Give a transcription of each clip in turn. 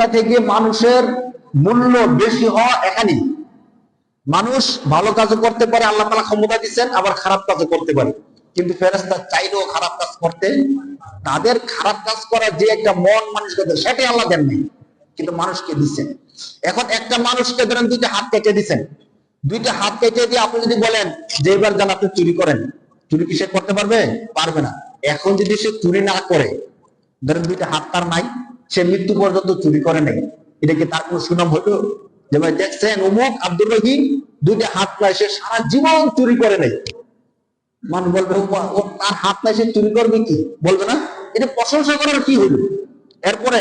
ফেরেস্তা থেকে মানুষের মূল্য বেশি হওয়া এখানেই। মানুষ ভালো কাজও করতে পারে, আল্লাহ তালা ক্ষমতা দিচ্ছেন আবার খারাপ কাজও করতে পারে। কিন্তু ফেরেস্তা চাইলেও খারাপ কাজ করতে, তাদের খারাপ কাজ করার যে একটা মন মানুষ করতে সেটাই আল্লাহ দেন নাই। কিন্তু মানুষকে দিচ্ছেন এখন একটা মানুষকে ধরেন দুইটা হাত কেটে দিচ্ছেন দুইটা হাত কেটে দিয়ে আপনি যদি বলেন যে এবার যান আপনি চুরি করেন, চুরি কি সে করতে পারবে? পারবে না। এখন যদি সে চুরি না করে, ধরেন দুইটা হাত তার নাই সে মৃত্যু পর্যন্ত চুরি করে নাই। এটা কি তার কোনো সুনাম হলো? যে ভাই দেখছেন, অমুক আব্দুর রহিম দুইটা হাত নাই সে সারা জীবন চুরি করে নাই। মানুষ বলবে, ও তার হাত নাই সে চুরি করবে কি? বলবে না। এটা প্রশংসা করার কি হলো? এরপরে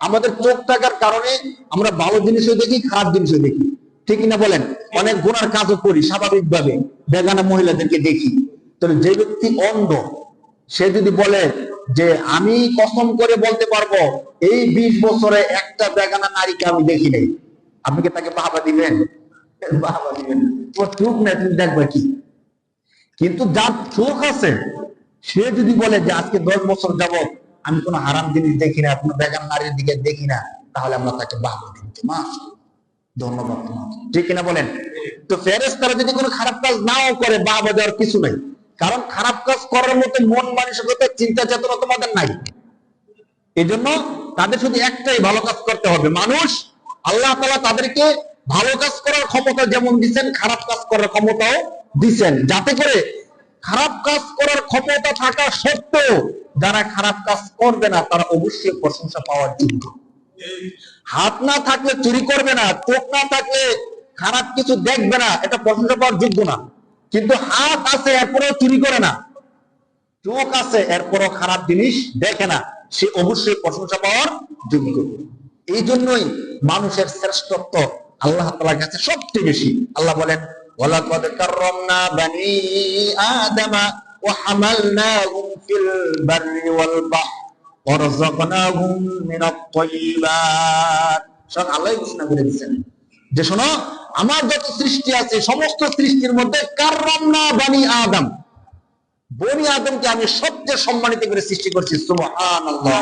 আমাদের চোখ থাকার কারণে আমরা ভালো জিনিসও দেখি, খারাপ জিনিসও দেখি। ঠিক না বলেন? অনেক গুণার কাজও করি, স্বাভাবিকভাবে। বেগানা মহিলাদেরকে দেখি। তাহলে যে ব্যক্তি অন্ধ, সে যদি বলে যে আমি কসম করে বলতে পারব, এই বিশ বছরে একটা বেগানা নারীকে আমি দেখি নাই। আপনি কি তাকে বাবা দিবেন? বাবা দিবেন। নেই তুমি কি? কিন্তু যার চোখ আছে, সে যদি বলে যে আজকে দশ বছর যাব আমি কোনো হারাম জিনিস দেখি না, কোনো বেগান নারীর দিকে দেখি না, তাহলে আমরা তাকে বাবা দিন মা, ধন্যবাদ তোমাকে। ঠিক কিনা বলেন? তো ফেরেস তারা যদি কোনো খারাপ কাজ নাও করে বাবা দেওয়ার কিছু নাই। কারণ খারাপ কাজ করার মতো মন মানসিকতা, চিন্তা চেতনা তোমাদের নাই। এই জন্য তাদের শুধু একটাই ভালো কাজ করতে হবে। মানুষ আল্লাহ তালা তাদেরকে ভালো কাজ করার ক্ষমতা যেমন দিচ্ছেন, খারাপ কাজ করার ক্ষমতাও দিচ্ছেন। যাতে করে খারাপ কাজ করার ক্ষমতা থাকা সত্ত্বেও যারা খারাপ কাজ করবে না, তারা অবশ্যই প্রশংসা পাওয়ার যোগ্য। হাত না থাকলে চুরি করবে না, চোখ না থাকলে খারাপ কিছু দেখবে না, এটা প্রশংসা পাওয়ার যোগ্য না। কিন্তু হাত আছে, এরপরেও চুরি করে না। চোখ আছে, এরপরও খারাপ জিনিস দেখে না। সে অবশ্যই প্রশংসা পাওয়ার যোগ্য। এই জন্যই মানুষের শ্রেষ্ঠত্ব আল্লাহ তালার কাছে সবচেয়ে বেশি। আল্লাহ বলেন যে শোনো আমার যত সৃষ্টি আছে, সমস্ত সৃষ্টির মধ্যে কাররামনা বানি আদম। বনি আদমকে আমি সবচেয়ে সম্মানিত করে সৃষ্টি করছি, সুবহানাল্লাহ।